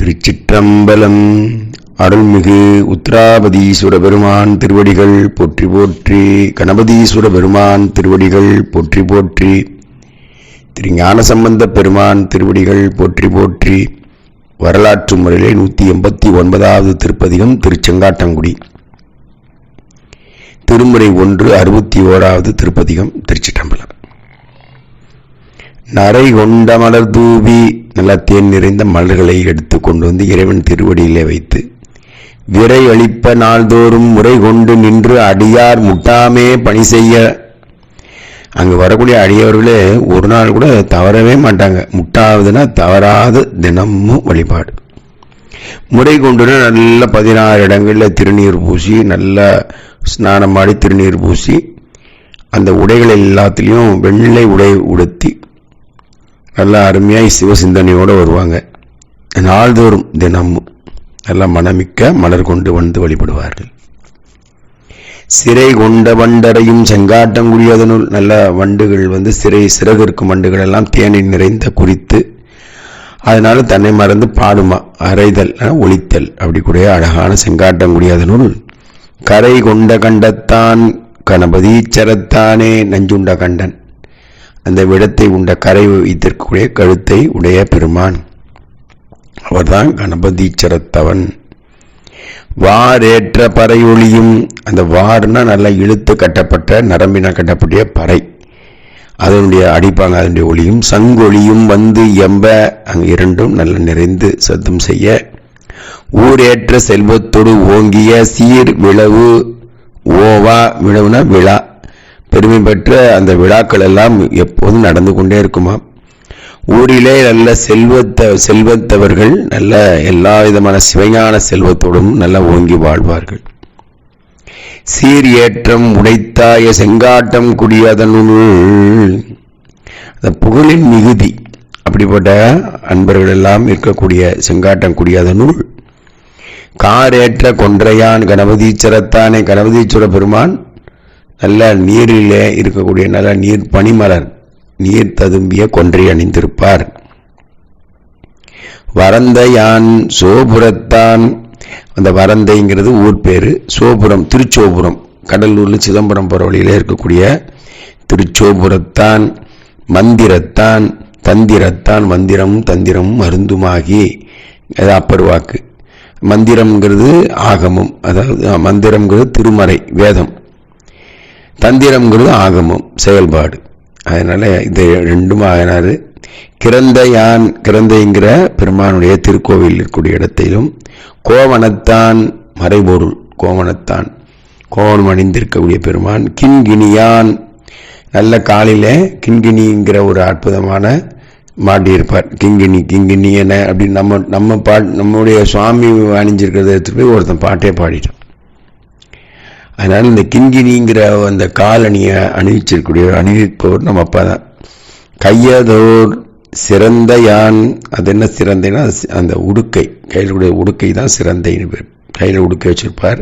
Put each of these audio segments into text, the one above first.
திருச்சிற்றம்பலம். அருள்மிகு உத்ராபதீஸ்வர பெருமான் திருவடிகள் போற்றி போற்றி கணபதீஸ்வர பெருமான் திருவடிகள் போற்றி போற்றி திரு ஞானசம்பந்த பெருமான் திருவடிகள் போற்றி போற்றி. வரலாற்று முறையிலே நூற்றி எண்பத்தி ஒன்பதாவது திருப்பதிகம் திருச்செங்காட்டங்குடி. திருமுறை ஒன்று அறுபத்தி ஓராவது திருப்பதிகம் திருச்சிற்றம்பலம். நரை கொண்ட மலர் தூவி நல்ல தேன் நிறைந்த மலர்களை எடுத்து கொண்டு வந்து இறைவன் திருவடியிலே வைத்து விரை அளிப்ப நாள்தோறும் முறை கொண்டு நின்று அடியார் முட்டாமே பணி செய்ய. அங்கு வரக்கூடிய அடியவர்களே ஒரு நாள் கூட தவறவே மாட்டாங்க. முட்டாவதுன்னா தவறாத தினமும் வழிபாடு. முறை கொண்டுனா நல்ல பதினாறு இடங்களில் திருநீர் பூசி நல்ல ஸ்நானம் ஆடி திருநீர் பூசி அந்த உடைகள் எல்லாத்துலேயும் வெள்ளை உடை உடுத்தி நல்லா அருமையாக சிவசிந்தனையோடு வருவாங்க. நாள்தோறும் தினமும் நல்லா மனமிக்க மலர் கொண்டு வந்து வழிபடுவார்கள். சிறை கொண்ட வண்டரையும் செங்காட்டங்குடியதனுள் நல்ல வண்டுகள் வந்து சிறை சிறகு இருக்கும் வண்டுகள் எல்லாம் தேனில் நிறைந்த குறித்து அதனால தன்னை மறந்து பாடுமா அரைதல் ஒழித்தல் அப்படி கூட அழகான செங்காட்டங்குடியதனுள் கரை கொண்ட கண்டத்தான் கணபதீச்சரத்தானே நஞ்சுண்ட கண்டன் அந்த விடத்தை உண்ட கரை வைத்திருக்கக்கூடிய கழுத்தை உடைய பெருமான். அவர்தான் கணபதீச்சரத்தவன். வாரேற்ற பறையொளியும் அந்த வார்னா நல்லா இழுத்து கட்டப்பட்ட நரம்பின கட்டப்பட்ட பறை. அதனுடைய அடிப்பாங்க அதனுடைய ஒளியும் சங்கொலியும் வந்து எம்ப அங்கு இரண்டும் நல்ல நிறைந்து சத்தம் செய்ய. ஊரேற்ற செல்வத்தோடு ஓங்கிய சீர் விளவு ஓவா விளவுனா விழா. பெருமை பெற்ற அந்த விழாக்கள் எல்லாம் எப்போதும் நடந்து கொண்டே இருக்குமா? ஊரிலே நல்ல செல்வத்த செல்வத்தவர்கள் நல்ல எல்லா விதமான சிவஞான செல்வத்தோடும் நல்ல ஓங்கி வாழ்வார்கள். சீர் ஏற்றம் உடைத்தாய செங்காட்டம் குடியதனுள் அந்த புகழின் மிகுதி. அப்படிப்பட்ட அன்பர்கள் எல்லாம் இருக்கக்கூடிய செங்காட்டம் குடியதனுள் காரேற்ற கொன்றையான் கணபதீச்சரத்தானே கணபதீஸ்வர பெருமான் நல்ல நீரிலே இருக்கக்கூடிய நல்ல நீர் பனிமலர் நீர் ததும்பிய கொன்றை அணிந்திருப்பார். வரந்தையான் சோபுரத்தான் அந்த வரந்தைங்கிறது ஊர் பேரு. சோபுரம் திருச்சோபுரம் கடலூர்ல சிதம்பரம் போகிற வழியில இருக்கக்கூடிய திருச்சோபுரத்தான் மந்திரத்தான் தந்திரத்தான் மந்திரமும் தந்திரமும் மருந்துமாகி அது அப்பர் வாக்கு. மந்திரம்ங்கிறது ஆகமம் அதாவது மந்திரம்ங்கிறது திருமறை வேதம். தந்திரம்ங்கிறது ஆகமம் செயல்பாடு. அதனால் இது ரெண்டும் ஆகினார் கிறந்த யான் கிறந்தைங்கிற பெருமானுடைய திருக்கோவில் இருக்கக்கூடிய இடத்திலும் கோவணத்தான் மறைபொருள் கோவணத்தான். கோவணம் அணிந்திருக்கக்கூடிய பெருமான் கிண்கிணியான். நல்ல காலையில் கிண்கிணிங்கிற ஒரு அற்புதமான மாட்டியிருப்பார். கிங்கினி கிங்கினி என அப்படின்னு நம்ம நம்ம பாட் நம்முடைய சுவாமி அணிஞ்சிருக்கிறத எடுத்துகிட்டு போய் ஒருத்தன் பாட்டே பாடிட்டான். அதனால் இந்த கிங்கினிங்கிற அந்த காலணியை அணிவிச்சிருக்கக்கூடிய அணிவிப்பவர் நம்ம அப்பா தான். கையதோர் சிறந்த யான் அது என்ன சிறந்தைன்னா அந்த உடுக்கை. கையில் உடைய உடுக்கை தான் சிறந்தைன்னு பேர். கையில் உடுக்கை வச்சிருப்பார்.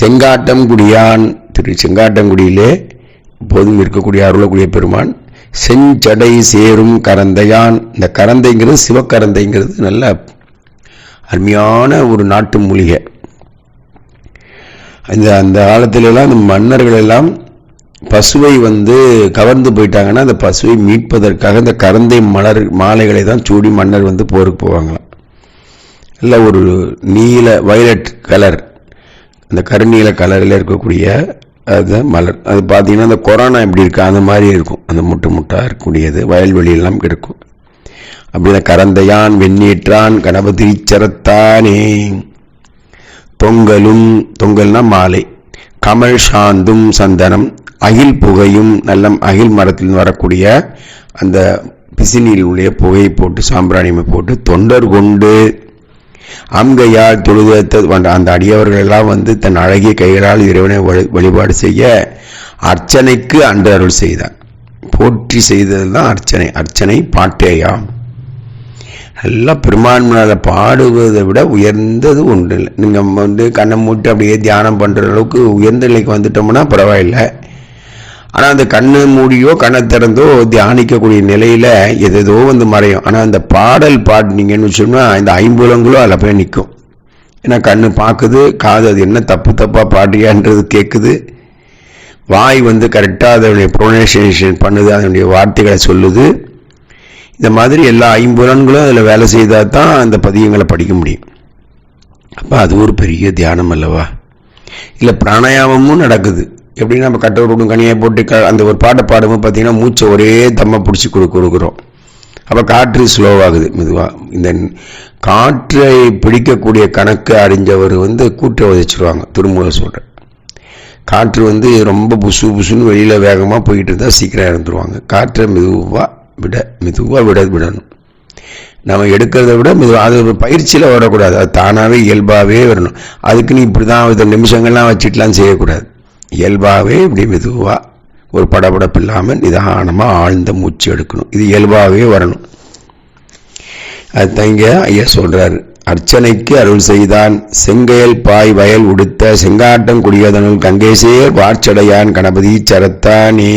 செங்காட்டங்குடியான் திரு செங்காட்டங்குடியிலே போதும் இருக்கக்கூடிய அருளக்கூடிய பெருமான். செஞ்சடை சேரும் கரந்தையான் இந்த கரந்தைங்கிறது சிவக்கரந்தைங்கிறது நல்ல அருமையான ஒரு நாட்டு மூலிகை. இந்த அந்த காலத்திலெல்லாம் அந்த மன்னர்கள் எல்லாம் பசுவை வந்து கவர்ந்து போயிட்டாங்கன்னா அந்த பசுவை மீட்பதற்காக இந்த கரந்தை மலர் மாலைகளை தான் சூடி மன்னர் வந்து போருக்கு போவாங்களாம். இல்லை ஒரு நீல வயலட் கலர் அந்த கருநீல கலரில் இருக்கக்கூடிய அது மலர் அது பார்த்தீங்கன்னா அந்த கொரோனா எப்படி இருக்கு அந்த மாதிரி இருக்கும். அந்த முட்டு முட்டாக இருக்கக்கூடியது வயல்வெளியெல்லாம் கிடைக்கும். அப்படி இந்த கரந்தையான் வெண்ணீற்றான் கணபதி சரத்தானே தொங்கலும் தொங்கல்னா மாலை. கமல் சாந்தும் சந்தனம் அகில் புகையும் நல்ல அகில் மரத்தில் வரக்கூடிய அந்த பிசினியில் உள்ள புகையை போட்டு சாம்பிராணியமை போட்டு தொண்டர் கொண்டு அம்கையால் தொழுத அந்த அடியவர்கள் எல்லாம் வந்து தன் அழகிய கைகளால் இறைவனை வழிபாடு செய்ய அர்ச்சனைக்கு அன்று அருள் செய்தார். போற்றி செய்தது தான் அர்ச்சனை. அர்ச்சனை பாட்டேயாம். நல்லா பெருமான்மனால் பாடுவதை விட உயர்ந்தது ஒன்று இல்லை நீங்கள் வந்து கண்ணை மூட்டு அப்படியே தியானம் பண்ணுற அளவுக்கு உயர்ந்த நிலைக்கு வந்துட்டோம்னா பரவாயில்ல. ஆனால் அந்த கண்ணு மூடியோ கண்ணை திறந்தோ தியானிக்கக்கூடிய நிலையில் எதேதோ வந்து மறையும். ஆனால் அந்த பாடல் பாடினீங்கன்னு சொன்னால் இந்த ஐம்புலங்களும் அதில் போய் நிற்கும். ஏன்னா கண்ணு பார்க்குது காது அது என்ன தப்பு தப்பாக பாடுறியான்றது கேட்குது வாய் வந்து கரெக்டாக அதனுடைய ப்ரொனன்சியேஷன் பண்ணுது அதனுடைய வார்த்தைகளை சொல்லுது. இந்த மாதிரி எல்லா ஐம்புலன்களும் அதில் வேலை செய்தால் தான் அந்த பதியங்களை படிக்க முடியும். அப்போ அது ஒரு பெரிய தியானம் அல்லவா? இல்லை பிராணாயாமமும் நடக்குது. எப்படி நம்ம கட்டவரோடும் கனியை போட்டு க அந்த ஒரு பாட்டை பாடும்போது பார்த்தீங்கன்னா மூச்சை ஒரே தம்மை பிடிச்சி கொடு கொடுக்குறோம். அப்போ காற்று ஸ்லோவாகுது மெதுவாக இந்த காற்றை பிடிக்கக்கூடிய கணக்கு அறிஞ்சவர் வந்து கூட்டை உதைச்சிருவாங்க திருமூல சொல்கிறேன் காற்று வந்து ரொம்ப புசு புசுன்னு வெளியில் வேகமாக போயிட்டு இருந்தால் சீக்கிரம் இறந்துருவாங்க. காற்றை மெதுவாக விட மெதுவாக விட விடணும். நம்ம எடுக்கிறத விட மெதுவாக அது ஒரு பயிற்சியில் வரக்கூடாது. அது தானாகவே இயல்பாகவே வரணும். அதுக்கு நீ இப்படி தான் இந்த நிமிஷங்கள்லாம் வச்சுட்டுலாம் செய்யக்கூடாது. இயல்பாகவே இப்படி மெதுவாக ஒரு படபடப்பு இல்லாமல் நிதானமாக ஆழ்ந்த மூச்சு எடுக்கணும். இது இயல்பாகவே வரணும். அது தங்க ஐயா சொல்கிறாரு அர்ச்சனைக்கு அருள் செய்தான் செங்கையல் பாய் வயல் உடுத்த செங்காட்டம் குடியதனுள் கங்கேசேர் வார்ச்சடையான் கணபதி சரத்தானே.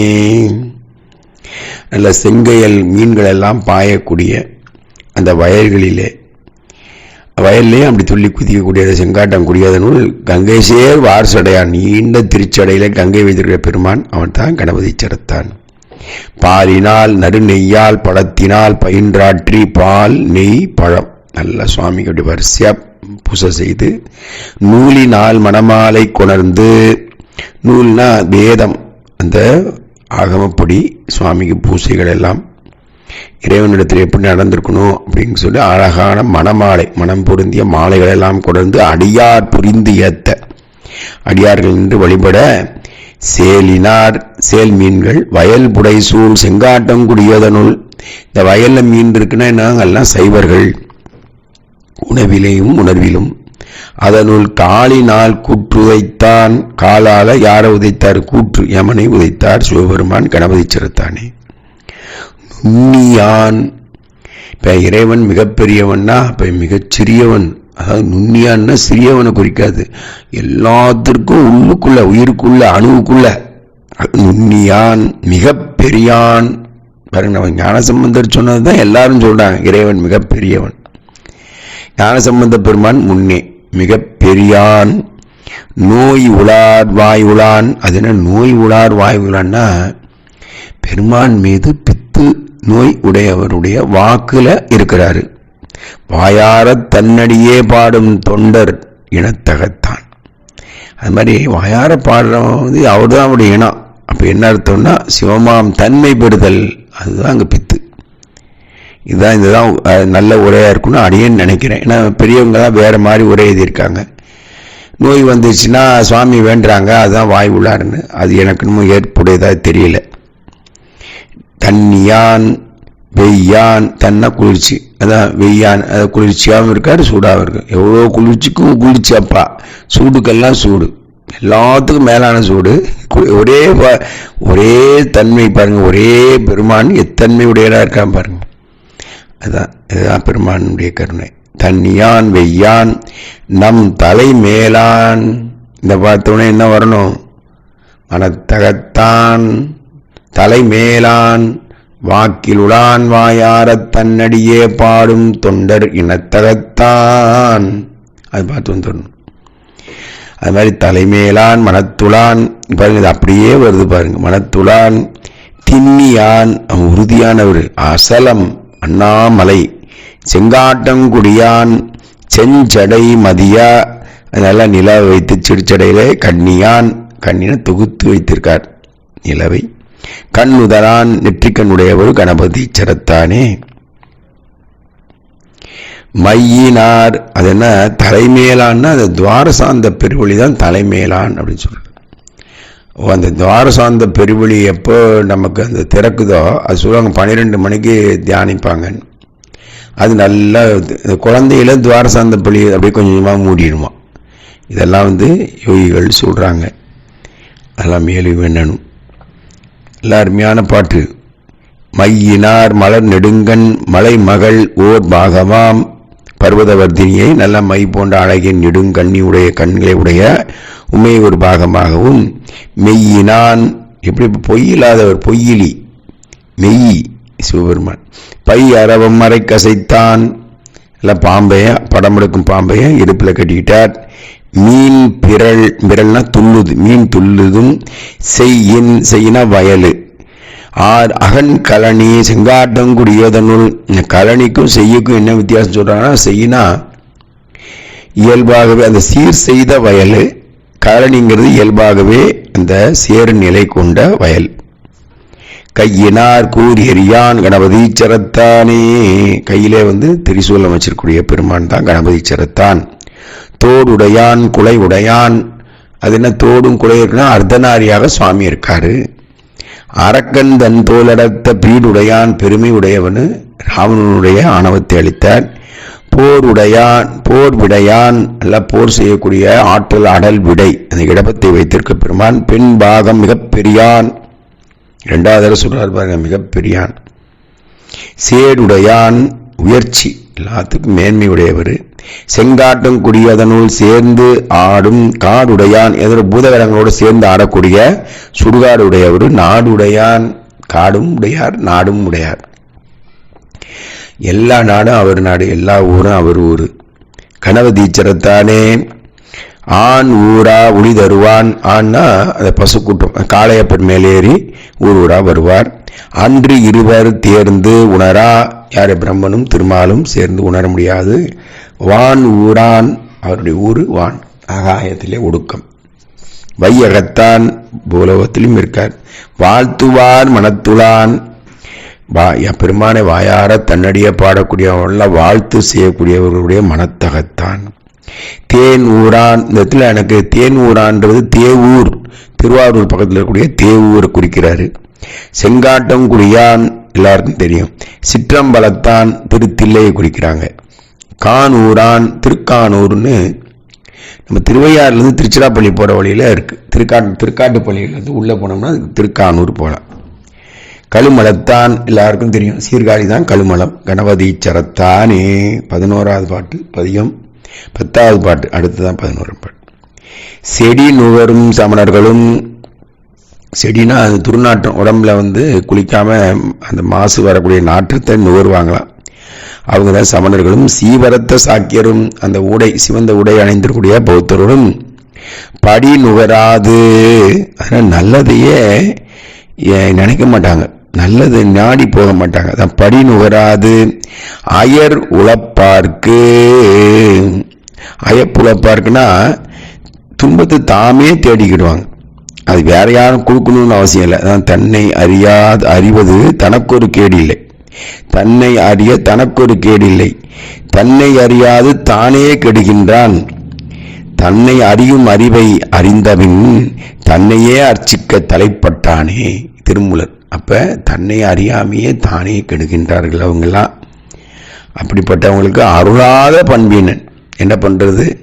நல்ல செங்கையல் மீன்கள் எல்லாம் பாயக்கூடிய அந்த வயல்களிலே வயல்லையும் அப்படி துள்ளி குதிக்கக்கூடிய செங்காட்டம் குடியாதனுள் கங்கை சேர் வார்சடையான் நீண்ட திருச்சடையில் கங்கை வைத்திருக்கிற பெருமான் அவன் தான் கணபதி சரத்தான். பாலினால் நறுநெய்யால் பழத்தினால் பயின்றாற்றி பால் நெய் பழம். நல்ல சுவாமிக்கு அப்படி வரிசையா பூசை செய்து நூலினால் மணமாலை கொணர்ந்து நூல்னா வேதம். அந்த ஆகமப்படி சுவாமிக்கு பூசைகள் எல்லாம் இறைவனிடத்தில் எப்படி நடந்திருக்கணும் அப்படின்னு சொல்லி அழகான மணமாலை மனம் பொருந்திய மாலைகள் எல்லாம் கொண்டு அடியார் புரிந்து ஏத்த. அடியார்கள் நின்று வழிபட சேலினார் சேல் மீன்கள் வயல் புடைசூழ் செங்காட்டம் குடியதனுள். இந்த வயலில் மீன் இருக்குன்னா நாங்கள்லாம் சைவர்கள். உணவிலையும் உணர்விலும் அதனுள் காலினால் கூற்று உதைத்தான். காலால யாரை உதைத்தார்? கூற்று. யமனை உதைத்தார். சிவபெருமான் கணபதி சிறுத்தானே நுண்ணியான். இப்போ இறைவன் மிகப்பெரியவன்னா இப்போ மிகச்சிறியவன். அதாவது நுண்ணியான்னா சிறியவனை குறிக்காது. எல்லாத்திற்கும் உள்ளுக்குள்ள உயிருக்குள்ள அணுவுக்குள்ள. நுண்ணியான் மிகப்பெரியான். பாருங்க நம்ம ஞானசம்பந்தர் சொன்னதுதான் எல்லாரும் சொல்றாங்க. இறைவன் மிகப்பெரியவன். ஞானசம்பந்த பெருமான் முன்னே. மிகப்பெரியான் நோய் உளார் வாய் உளான் அது என்ன நோய் உளார் வாய் உளான்னா பெருமான் மீது பித்து நோய் உடையவருடைய வாக்குல இருக்கிறாரு. வாயார தன்னடியே பாடும் தொண்டர் இனத்தகத்தான் அது மாதிரி வாயார பாடுறவன் வந்து அவர் தான் அவருடைய இனம். அப்போ என்ன அர்த்தம்னா சிவமாம் தன்மை பெறுதல். அதுதான் அங்கே பித்து. இதுதான் இதுதான் நல்ல உரையாக இருக்கும்னு அடியேன்னு நினைக்கிறேன். ஏன்னா பெரியவங்க தான் வேறு மாதிரி உரை எழுதியிருக்காங்க. நோய் வந்துச்சுன்னா சுவாமி வேண்டுறாங்க அதுதான் வாய் உள்ளாருன்னு அது எனக்கு இன்னும் ஏற்புடையதாக தெரியல. தண்ணியான் வெய்யான் தன்னா குளிர்ச்சி. அதான் வெய்யான் அது குளிர்ச்சியாகவும் இருக்கார் சூடாகவும் இருக்கு எவ்வளோ குளிர்ச்சிக்கும் குளிர்ச்சி அப்பா சூடுக்கெல்லாம் சூடு. எல்லாத்துக்கும் மேலான சூடு. ஒரே ஒரே தன்மை பாருங்கள் ஒரே பெருமான் எத்தன்மை இருக்கான் பாருங்கள் அதுதான் இதுதான் பெருமானுடைய கருணை. தன்னியான் வெய்யான் நம் தலை மேலான். இந்த பார்த்தோன்னே என்ன வரணும்? மனத்தகத்தான். தலைமேலான் வாக்கிலுடான் வாயாரத் தன்னடியே பாடும் தொண்டர் இனத்தகத்தான். அது பார்த்து வந்துடணும். அது மாதிரி தலைமேலான் மனத்துளான். பாருங்க இது அப்படியே வருது பாருங்க. மனத்துளான் திண்ணியான். உறுதியானவர். அசலம். அண்ணாமலை செங்காட்டங்குடியான் செஞ்சடை மதியா அதனால நிலவை வைத்து சிறுச்சடையிலே கண்ணியான் கண்ணினை தொகுத்து வைத்திருக்கார். நிலவை. கண்ணுதலான் நெற்றிக்கண்ணுடையவர் கணபதி சரத்தானே. மையினார். அது என்ன? தலைமேலான்னா அந்த துவாரசாந்த பெருவழி தான் தலைமேலான் அப்படின்னு சொல்றது அந்த அந்த துவாரசாந்த பெருவழி எப்போ நமக்கு அந்த திறக்குதோ அது சொல்லுவாங்க பன்னிரெண்டு மணிக்கு தியானிப்பாங்கன்னு அது நல்லா இந்த குழந்தையில துவாரசாந்த பள்ளி அப்படியே கொஞ்சம் கொஞ்சமாக மூடிடுமா. இதெல்லாம் வந்து யோகிகள் சொல்கிறாங்க அதெல்லாம் மேலும் வேண்டணும் எல்லா அருமையான பாட்டு. மையினார் மலர் நெடுங்கண் மலை மகள் ஓர் பாகமாம். பர்வதவர்த்தினியை நல்ல மை போன்ற அழகின் நெடுங்கண்ணியுடைய கண்களை உடைய உண்மை ஒரு பாகமாகவும் மெய்யினான் எப்படி பொய் இல்லாதவர் பொய்யிலி மெய் சிவபெருமான். பை அரவம் மறை கசைத்தான். இல்லை பாம்பைய படம் எடுக்கும் பாம்பைய இடுப்பில் கட்டிக்கிட்டார். மீன் பிறல் பிறல்னா துள்ளுது மீன் துள்ளுதும் செய்யின் செய்யினா வயலு. ஆர் அகன் கழனி செங்காட்டங்குடியதனுள் இந்த கழனிக்கும் செய்யுக்கும் என்ன வித்தியாசம் சொல்கிறாங்கன்னா செய்யினா இயல்பாகவே அந்த சீர் செய்த வயல் கழனிங்கிறது இயல்பாகவே அந்த சேறு நிலை கொண்ட வயல். கையினார் கூறி எரியான் கணபதி சரத்தானே. கையிலே வந்து திரிசூலம் வச்சிருக்கூடிய பெருமான் தான் கணபதி சரத்தான். தோடுடையான் குலை உடையான் அது என்ன தோடும் குலை இருக்குன்னா அர்த்தநாரியாக சுவாமி இருக்காரு. அரக்கன் தன் தோலடத்த பீடுடையான் பெருமை உடையவனு ராவணனுடைய ஆணவத்தை அளித்தார். போர் உடையான் போர் விடையான் அல்ல போர் செய்யக்கூடிய ஆற்றல் அடல் விடை அந்த இடபத்தை வைத்திருக்க பெருமான். பெண் பாகம் மிகப்பெரியான் இரண்டாவது தடவை சொல்றாரு பாருங்க மிகப்பெரியான் சேடுடையான் உயர்ச்சி. எல்லாத்துக்கும் மேன்மை உடையவர் செங்காட்டும் குடியதனுள் சேர்ந்து ஆடும் காடுடையான். எதிர பூதகரங்களோடு சேர்ந்து ஆடக்கூடிய சுடுகாடு உடையவர் நாடுடையான். காடும் உடையார் நாடும் உடையார். எல்லா நாடும் அவர் நாடு எல்லா ஊரும் அவர் ஊரு. கணவதீச்சரத்தானே ஆண் ஊரா உளி தருவான். ஆன்னா அந்த பசுக்கூட்டம் காளையப்பன் மேலேறி ஊர் ஊரா வருவார். அன்று இருவர் தேர்ந்து உணரா. யார் பிரம்மனும் திருமாலும் சேர்ந்து உணர முடியாது. வான் ஊரான் அவருடைய ஊரு வான் ஆகாயத்திலே ஒடுக்கம். வையகத்தான் பூலோகத்திலும் இருக்கார். வாழ்த்துவார் மனத்துளான். வா என் பெருமானை வாயார தன்னடிய பாடக்கூடியவங்கள வாழ்த்து செய்யக்கூடியவர்களுடைய மனத்தகத்தான். தேன் ஊரான் இந்த இடத்துல எனக்கு தேன் ஊரான்றது தேவூர். திருவாரூர் பக்கத்தில் இருக்கக்கூடிய தேவூர் குறிக்கிறாரு. செங்காட்டம் குடியான் எல்லாருக்கும் தெரியும். சிற்றம்பலத்தான் திருத்தில்லையை குறிக்கிறாங்க. கானூரான் திருக்கானூர்னு நம்ம திருவையாறுலேருந்து திருச்சிராப்பள்ளி போகிற வழியில் இருக்குது திருக்காட்டு திருக்காட்டுப்பள்ளியிலேருந்து உள்ளே போனோம்னா திருக்கானூர் போகலாம் கழுமலத்தான் எல்லாருக்கும் தெரியும். சீர்காழி தான் கழுமலம். கணபதி சரத்தானே. பதினோராவது பாட்டு பதியம். பத்தாவது பாட்டு அடுத்து தான் பதினோராம் பாட்டு. செடி நுகரும் சமணர்களும் செடினா அது துர்நாற்றம் உடம்புல வந்து குளிக்காமல் அந்த மாசு வரக்கூடிய நாற்றத்தை நுகர்வாங்களாம். அவங்க தான் சமணர்களும் சீவரத்த சாக்கியரும் அந்த உடை சிவந்த உடை அணிந்திருக்கூடிய பௌத்தரும் படி நுகராது. அதனால் நல்லதையே ஏ- நினைக்க மாட்டாங்க. நல்லது நாடி போக மாட்டாங்க. அதான் படி நுகராது. அயர் உழப்பார்க்கு அயப்புழப்பார்க்குன்னா துன்பத்தை தாமே தேடிக்கிடுவாங்க. அது வேற யாரும் கொடுக்கணும்னு அவசியம் இல்லை. அதான் தன்னை அறியாது அறிவது தனக்கு ஒரு கேடு இல்லை. தன்னை அறிய தனக்கொரு கேடில்லை. தன்னை அறியாது தானே கெடுகின்றான். தன்னை அறியும் அறிவை அறிந்தபின் தன்னையே அர்ச்சிக்க தலைப்பட்டானே. திருமூலர். அப்ப தன்னை அறியாமையே தானே கெடுகின்றார்கள் அவங்கெல்லாம். அப்படிப்பட்டவங்களுக்கு அருளாத பண்பினன் என்ன பண்றது?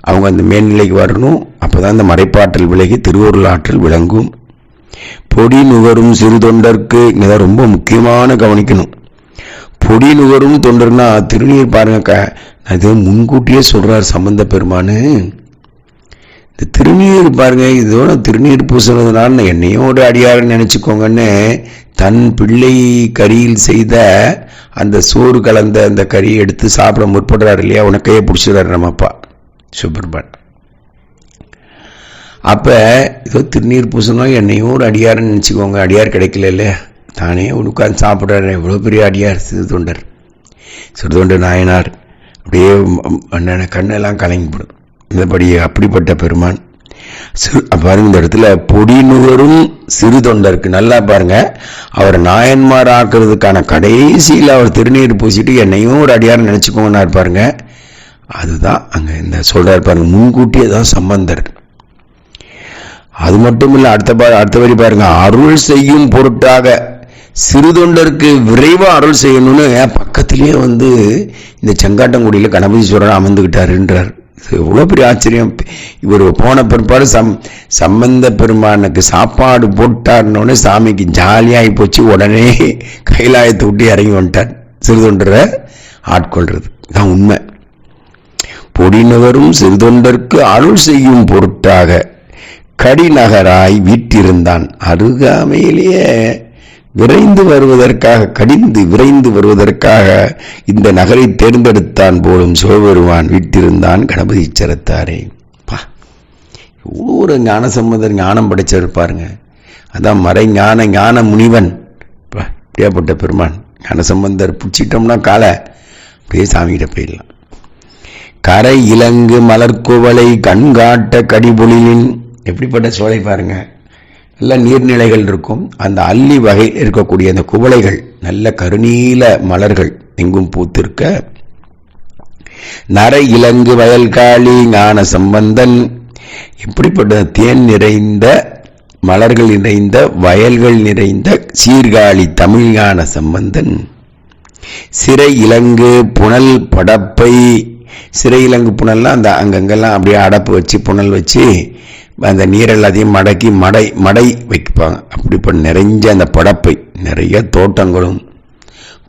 அவங்க அந்த மேல்நிலைக்கு வரணும். அப்பதான் அந்த மறைப்பாற்றல் விலகி திருவருளாற்றல் விளங்கும். பொடி நுகரும் சிறு தொண்டர்க்கு இதை ரொம்ப முக்கியமான கவனிக்கணும். பொடி நுகரும் தொண்டர்னா திருநீர் பாருங்க அது முன்கூட்டியே சொல்றார் சம்பந்த பெருமானு. இந்த திருநீர் பாருங்க இதோட திருநீர் பூசுறதுனால நான் என்னையும் அடியாரன்னு நினைச்சுக்கோங்கன்னு தன் பிள்ளை கரியில் செய்த அந்த சோறு கலந்த அந்த கறியை எடுத்து சாப்பிட முற்படுறாரு இல்லையா? உனக்கையே பிடிச்சிடுறாரு நம்ம அப்பா சுப்பிரபான். அப்போ ஏதோ திருநீர் பூசணும் என்னையும் ஒரு அடியார்னு நினச்சிக்கோங்க. அடியார் கிடைக்கல இல்லையா தானே உட்காந்து சாப்பிட்றாரு. எவ்வளோ பெரிய அடியார் சிறு தொண்டர் சிறு தொண்டர் நாயனார். அப்படியே அண்ணன கண்ணெல்லாம் கலங்கிப்படும். இந்தபடி அப்படிப்பட்ட பெருமான். சிறு பாருங்க இந்த இடத்துல பொடி நுகரும் சிறு தொண்டருக்கு நல்லா பாருங்க. அவர் நாயன்மார் ஆக்குறதுக்கான கடைசியில் அவர் திருநீர் பூசிட்டு என்னையும் ஒரு அடியார் நினச்சிக்கோங்கன்னாரு பாருங்க. அதுதான் அங்கே இந்த சொல்கிறார் பாருங்க. முன்கூட்டியே தான் சம்பந்தர். அது மட்டும் இல்லை அடுத்த அடுத்த வரி பாருங்க. அருள் செய்யும் பொருட்டாக சிறு தொண்டருக்கு அருள் செய்யணும்னு பக்கத்திலேயே வந்து இந்த செங்காட்டங்குடியில் கணபதீஸ்வரர் அமர்ந்துகிட்டாருன்றார். இது எவ்வளோ பெரிய ஆச்சரியம். இவர் போன பிற்பாடு சம் சம்பந்த பெருமானுக்கு சாப்பாடு போட்டார்னோடனே சாமிக்கு ஜாலியாகி போச்சு. உடனே கைலாயத்தை விட்டு இறங்கி வந்துட்டார். சிறு தொண்டரை ஆட்கொள்றது. தான் உண்மை. பொடிநகரும் சிறுதொண்டருக்கு அருள் செய்யும் பொருட்டாக கடிநகராய் வீற்றிருந்தான். அருகாமையிலேயே விரைந்து வருவதற்காக கடிந்து விரைந்து வருவதற்காக இந்த நகரை தேர்ந்தெடுத்தான் போலும் சிவபெருமான் வீட்டிருந்தான் கணபதி சரத்தாரே. பா இவ்வளோ ஒரு ஞான சம்பந்தர் ஞானம் படைச்சவர் பாருங்க. அதான் மறை ஞான ஞான முனிவன். பா, இப்படியாப்பட்ட பெருமான். ஞான சம்பந்தர் பிடிச்சிட்டோம்னா காலை அப்படியே சாமிகிட்ட போயிடலாம். கரை இலங்கு மலர்குவலை கண்காட்ட கடிபொழிலின் எப்படிப்பட்ட சோலை பாருங்க. நல்ல நீர்நிலைகள் இருக்கும். அந்த அள்ளி வகை இருக்கக்கூடிய அந்த குவளைகள் நல்ல கருநீல மலர்கள் எங்கும் பூத்திருக்க. நரை இலங்கு வயல்காளி ஞான சம்பந்தன் இப்படிப்பட்ட தேன் நிறைந்த மலர்கள் நிறைந்த வயல்கள் நிறைந்த சீர்காழி தமிழ் ஞான சம்பந்தன். சிறை இலங்கு புனல் படப்பை சிறை இலங்கு புனல்லாம் அந்த அங்கங்கெல்லாம் அப்படியே அடப்பு வச்சு புனல் வச்சு அந்த நீர் எல்லாத்தையும் மடக்கி மடை மடை வைப்பாங்க. அப்படிப்பட்ட நிறைஞ்ச அந்த படப்பை நிறைய தோட்டங்களும்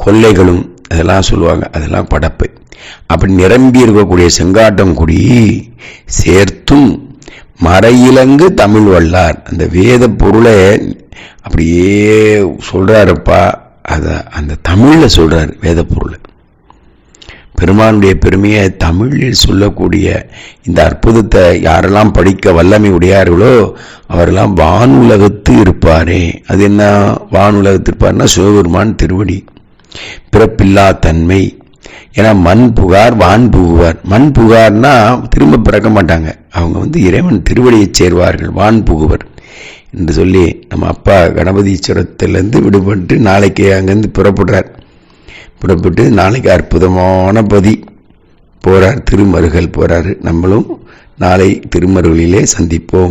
கொல்லைகளும் அதெல்லாம் சொல்லுவாங்க. அதெல்லாம் படப்பை. அப்படி நிரம்பி இருக்கக்கூடிய செங்காட்டங்குடி சேர்த்தும் மறையிலங்கு தமிழ் வல்லார். அந்த வேத பொருளை அப்படியே சொல்கிறாருப்பா அதை அந்த தமிழில் சொல்கிறார் வேத பொருளை. பெருமானுடைய பெருமையை தமிழில் சொல்லக்கூடிய இந்த அற்புதத்தை யாரெல்லாம் படிக்க வல்லமை உடையார்களோ அவரெல்லாம் வானுலகத்து இருப்பாரே. அது என்ன? வானுலகத்து இருப்பார்னா சிவபெருமான் திருவடி. பிறப்பில்லா தன்மை. ஏன்னா மண் புகார் வான் புகுவார். மண் புகார்னா திரும்ப பிறக்க மாட்டாங்க. அவங்க வந்து இறைவன் திருவடியை சேர்வார்கள் வான் புகுவர் என்று சொல்லி நம்ம அப்பா கணபதீஸ்வரத்திலேருந்து விடுபட்டு நாளைக்கு அங்கேருந்து புறப்படுறார். புறப்பட்டு நாளைக்கு அற்புதமான பதி. போறார் திருமருகல் போறாரு. நம்மளும் நாளை திருமருகளிலே சந்திப்போம்.